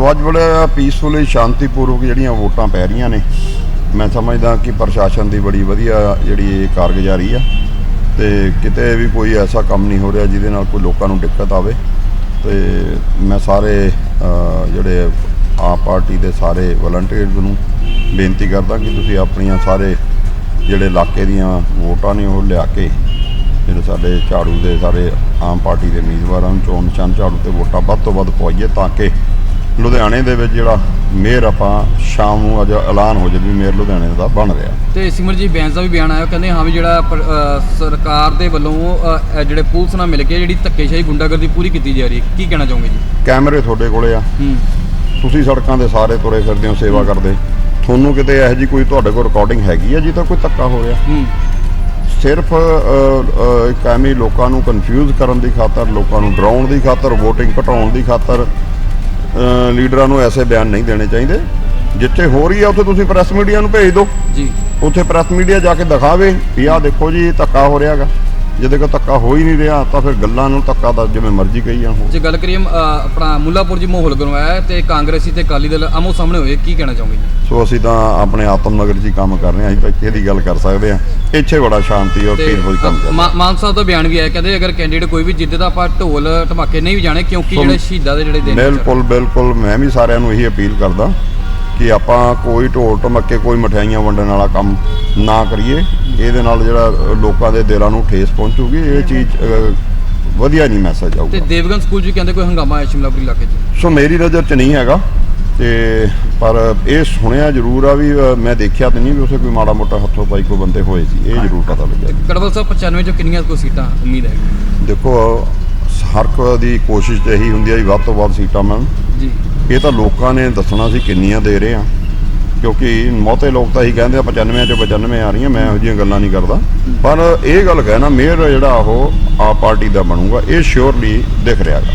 ਸੋ ਅੱਜ ਬੜੇ ਪੀਸਫੁਲੀ ਸ਼ਾਂਤੀਪੂਰਵਕ ਜਿਹੜੀਆਂ ਵੋਟਾਂ ਪੈ ਰਹੀਆਂ ਨੇ, ਮੈਂ ਸਮਝਦਾ ਕਿ ਪ੍ਰਸ਼ਾਸਨ ਦੀ ਬੜੀ ਵਧੀਆ ਜਿਹੜੀ ਇਹ ਕਾਰਗੁਜ਼ਾਰੀ ਆ, ਤੇ ਕਿਤੇ ਵੀ ਕੋਈ ਐਸਾ ਕੰਮ ਨਹੀਂ ਹੋ ਰਿਹਾ ਜਿਹਦੇ ਨਾਲ ਕੋਈ ਲੋਕਾਂ ਨੂੰ ਦਿੱਕਤ ਆਵੇ, ਤੇ ਮੈਂ ਸਾਰੇ ਜਿਹੜੇ ਆਪ ਪਾਰਟੀ ਦੇ ਸਾਰੇ ਵਲੰਟੀਅਰਸ ਨੂੰ ਬੇਨਤੀ ਕਰਦਾ ਕਿ ਤੁਸੀਂ ਆਪਣੀਆਂ ਸਾਰੇ ਜਿਹੜੇ ਇਲਾਕੇ ਦੀਆਂ ਵੋਟਾਂ ਨੇ ਉਹ ਲਿਆ ਕੇ, ਜਿਹੜੇ ਸਾਡੇ ਝਾੜੂ ਦੇ ਸਾਰੇ ਆਮ ਪਾਰਟੀ ਦੇ ਉਮੀਦਵਾਰਾਂ ਨੂੰ ਚੋਣ ਨਿਸ਼ਾਨ ਝਾੜੂ ਤੇ ਵੋਟਾਂ ਵੱਧ ਤੋਂ ਵੱਧ ਪਵਾਈਏ ਤਾਂ ਕਿ ਲੁਧਿਆਣੇ ਦੇ ਵਿੱਚ ਜਿਹੜਾ ਮੇਅਰ ਆਪਾਂ ਸ਼ਾਮ ਨੂੰ ਅੱਜ ਐਲਾਨ ਹੋ ਜਾਵੇ ਵੀ ਮੇਅਰ ਲੁਧਿਆਣੇ ਦਾ ਬਣ ਰਿਹਾ। ਤੇ ਸਿਮਰ ਜੀ ਬੈਂਸ ਦਾ ਵੀ ਬਿਆਨ ਆਇਆ ਕਹਿੰਦੇ ਹਾਂ ਵੀ ਜਿਹੜਾ ਸਰਕਾਰ ਦੇ ਵੱਲੋਂ ਜਿਹੜੇ ਪੁਲਿਸ ਨਾਲ ਮਿਲ ਕੇ ਜਿਹੜੀ ਧੱਕੇਸ਼ਾਹੀ ਗੁੰਡਾਗਰਦੀ ਪੂਰੀ ਕੀਤੀ ਜਾ ਰਹੀ ਹੈ ਕੀ ਕਹਿਣਾ ਚਾਹੋਗੇ ਜੀ? ਕੈਮਰੇ ਤੁਹਾਡੇ ਕੋਲੇ ਆ। ਤੁਸੀਂ ਸੜਕਾਂ ਦੇ ਸਾਰੇ ਤੁਰੇ ਫਿਰਦੇ ਹੋ ਸੇਵਾ ਕਰਦੇ। ਤੁਹਾਨੂੰ ਕਿਤੇ ਇਹੋ ਜੀ ਕੋਈ ਤੁਹਾਡੇ ਕੋਲ ਰਿਕਾਰਡਿੰਗ ਹੈਗੀ ਆ ਜਿੱਥੇ ਕੋਈ ਧੱਕਾ ਹੋ ਰਿਹਾ? ਸਿਰਫ ਐਵੇਂ ਲੋਕਾਂ ਨੂੰ ਕਨਫਿਊਜ਼ ਕਰਨ ਦੀ ਖਾਤਰ ਲੋਕਾਂ ਨੂੰ ਡਰਾਉਣ ਦੀ ਖਾਤਰ VOTING ਘਟਾਉਣ ਦੀ ਖਾਤਰ ਲੀਡਰਾਂ ਨੂੰ ਐਸੇ ਬਿਆਨ ਨਹੀਂ ਦੇਣੇ ਚਾਹੀਦੇ। ਜਿੱਥੇ ਹੋ ਰਹੀ ਆ ਉੱਥੇ ਤੁਸੀਂ ਪ੍ਰੈਸ ਮੀਡੀਆ ਨੂੰ ਭੇਜ ਦਿਓ। ਜੀ। ਉੱਥੇ ਪ੍ਰੈਸ ਮੀਡੀਆ ਜਾ ਕੇ ਦਿਖਾਵੇ ਵੀ ਆਹ ਦੇਖੋ ਜੀ ਧੱਕਾ ਹੋ ਰਿਹਾਗਾ। ਜਿਹਦੇ ਕੋ ਧੱਕਾ ਹੋ ਹੀ ਨਹੀਂ ਰਿਹਾ ਤਾਂ ਫਿਰ ਗੱਲਾਂ ਨੂੰ ਧੱਕਾ ਦਾ ਜਿਵੇਂ ਮਰਜ਼ੀ ਕਹੀ ਜਾਣ ਜੇ ਗੱਲ ਕਰੀਏ ਅ, ਆਪਣਾ ਮੁੱਲਾਪੁਰ ਜੀ ਮਾਹੌਲ ਗਰਮਾਇਆ ਹੈ ਤੇ ਕਾਂਗਰਸੀ ਤੇ ਅਕਾਲੀ ਦਲ ਆਮੋ ਸਾਹਮਣੇ ਹੋਏ ਕੀ ਕਹਿਣਾ ਚਾਹੋਗੇ ਜੀ? ਸੋ ਅਸੀਂ ਤਾਂ ਆਪਣੇ ਆਤਮ ਨਗਰ 'ਚ ਹੀ ਕੰਮ ਕਰ ਰਹੇ ਹਾਂ ਅਸੀਂ ਤਾਂ ਕਿਹਦੀ ਗੱਲ ਕਰ ਸਕਦੇ ਹਾਂ। ਇੱਥੇ ਬੜਾ ਸ਼ਾਂਤੀ ਔਰ ਪੀਸਫੁਲ ਕੰਮ ਚੱਲ ਰਿਹਾ ਮਾ- ਮਾਨ ਸਾਹਿਬ ਦਾ ਬਿਆਨ ਵੀ ਆਇਆ ਕਹਿੰਦੇ ਅਗਰ ਕੈਂਡੀਡੇਟ ਕੋਈ ਵੀ ਜਿੱਦੇ ਤਾਂ ਆਪਾਂ ਢੋਲ ਧਮਾਕੇ ਨਹੀਂ ਵੀ ਜਾਣੇ ਕਿਉਂਕਿ ਜਿਹੜੇ ਸ਼ਹੀਦਾਂ ਦੇ ਜਿਹੜੇ ਦਿਨ ਨੇ। ਬਿਲਕੁਲ ਬਿਲਕੁਲ ਮੈਂ ਵੀ ਸਾਰਿਆਂ ਨੂੰ ਇਹੀ ਅਪੀਲ ਕਰਦਾ ਕਿ ਆਪਾਂ ਕੋਈ ਢੋਲ ਢਮੱਕੇ ਕੋਈ ਮਠਿਆਈਆਂ ਵੰਡਣ ਵਾਲਾ ਕੰਮ ਨਾ ਕਰੀਏ। ਇਹਦੇ ਨਾਲ ਜਿਹੜਾ ਲੋਕਾਂ ਦੇ ਦਿਲਾਂ ਨੂੰ ਠੇਸ ਪਹੁੰਚੂਗੀ। ਇਹ ਚੀਜ਼ ਵਧੀਆ ਨਹੀਂ ਮੈਸੇਜ ਤੇ ਆਊਗਾ ਦੇਵਗਨ ਸਕੂਲ ਵੀ ਕਹਿੰਦੇ ਕੋਈ ਹੰਗਾਮਾ ਆਇਆ ਸ਼ਿਮਲਾਪੁਰੀ ਇਲਾਕੇ 'ਚ? ਸੋ ਮੇਰੀ ਨਜ਼ਰ 'ਚ ਨਹੀਂ ਹੈਗਾ। ਤੇ ਪਰ ਇਹ ਸੁਣਿਆ ਜ਼ਰੂਰ ਆ ਵੀ ਮੈਂ ਦੇਖਿਆ ਤੇ ਨਹੀਂ ਵੀ ਉਸੇ ਕੋਈ ਮਾੜਾ ਮੋਟਾ ਹੱਥੋਂ ਪਾਈ ਕੋਈ ਬੰਦੇ ਹੋਏ ਸੀ। ਇਹ ਜ਼ਰੂਰ ਪਤਾ ਲੱਗਿਆ। ਕੜਵਲ ਸਾਹਿਬ 95 ਚੋਂ ਕਿੰਨੀਆਂ ਕੋਈ ਸੀਟਾਂ ਉਮੀਦ ਹੈ ਦੇਖੋ ਹਰ ਕੋਈ ਦੀ ਕੋਸ਼ਿਸ਼ ਤੇ ਇਹੀ ਹੁੰਦੀ ਹੈ ਵੀ ਵੱਧ ਤੋਂ ਵੱਧ ਸੀਟਾਂ ਮਿਲਣ। ਜੀ। ਇਹ ਤਾਂ ਲੋਕਾਂ ਨੇ ਦੱਸਣਾ ਸੀ ਕਿੰਨੀਆਂ ਦੇ ਰਹੇ ਆ। ਕਿਉਂਕਿ ਬਹੁਤੇ ਲੋਕ ਤਾਂ ਇਹੀ ਕਹਿੰਦੇ ਆ 95 ਚੋਂ 95 ਆ ਰਹੀਆਂ, ਮੈਂ ਇਹੋ ਜਿਹੀਆਂ ਗੱਲਾਂ ਨਹੀਂ ਕਰਦਾ। ਪਰ ਇਹ ਗੱਲ ਕਹਿਣਾ, ਮੇਅਰ ਜਿਹੜਾ ਉਹ ਆਪ ਪਾਰਟੀ ਦਾ ਬਣੂਗਾ, ਇਹ ਸ਼ੋਰਲੀ ਦਿਖ ਰਿਹਾ ਗਾ